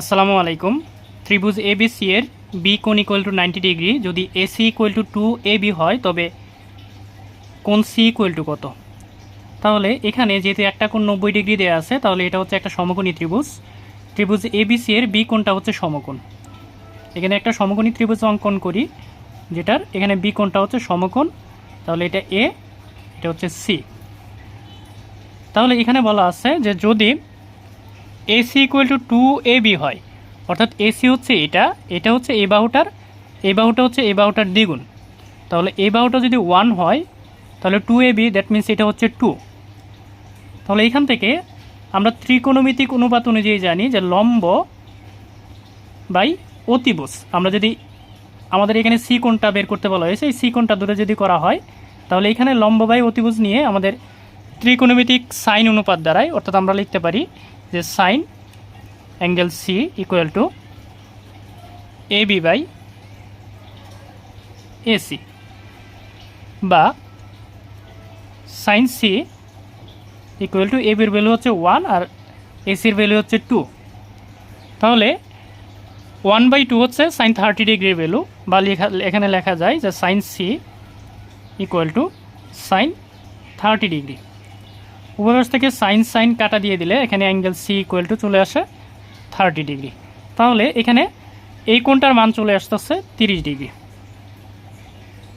আসসালামু আলাইকুম। ত্রিভুজ এ বি সি এর বি কোন ইকুয়াল টু নাইনটি ডিগ্রি যদি A C equal to two A B হয়, তবে কোন সি ইকুয়াল টু কত? তাহলে এখানে যেহেতু একটা কোণ নব্বই ডিগ্রি দেওয়া আছে, তাহলে এটা হচ্ছে একটা সমকোণী ত্রিভুজ। ত্রিভুজ এ বি সি এর বি কোণটা হচ্ছে সমকোণ। এখানে একটা সমকোণী ত্রিভুজ অঙ্কন করি, যেটার এখানে বি কোণটা হচ্ছে সমকোণ, তাহলে এটা এ, এটা হচ্ছে সি। তাহলে এখানে বলা আছে যে যদি AC equal to two A B হয়। অর্থাৎ এসি হচ্ছে এটা এটা হচ্ছে এ বাহুটার এ বাহুটা হচ্ছে এ বাহুটার দ্বিগুণ। তাহলে এ বাহুটা যদি ওয়ান হয়, তাহলে two A B that means এটা হচ্ছে টু তাহলে এখান থেকে আমরা ত্রিকোণমিতিক অনুপাত অনুযায়ী জানি যে লম্ব বাই অতিভুজ। আমরা যদি আমাদের এখানে সি কোণটা বের করতে বলা হয়েছে, এই সি কোণটা দূরে যদি করা হয়, তাহলে এখানে লম্ব বাই অতিভুজ নিয়ে আমাদের ত্রিকোণমিতিক সাইন অনুপাত দ্বারাই অর্থাৎ আমরা লিখতে পারি যে sine angle C equal to A B by AC বা sine C equal to A বির ভ্যালু হচ্ছে ওয়ান আর এসির ভ্যালু হচ্ছে টু তাহলে ওয়ান বাই টু হচ্ছে সাইন থার্টি ডিগ্রির ভ্যালু বা লেখা এখানে লেখা যায় যে sine C equal to sine thirty degree উপরস থেকে সাইন সাইন কাটা দিয়ে দিলে এখানে অ্যাঙ্গেল সি ইকুয়াল টু চলে আসে থার্টি ডিগ্রি তাহলে এখানে এই কোণটার মান চলে আসতেছে তিরিশ ডিগ্রি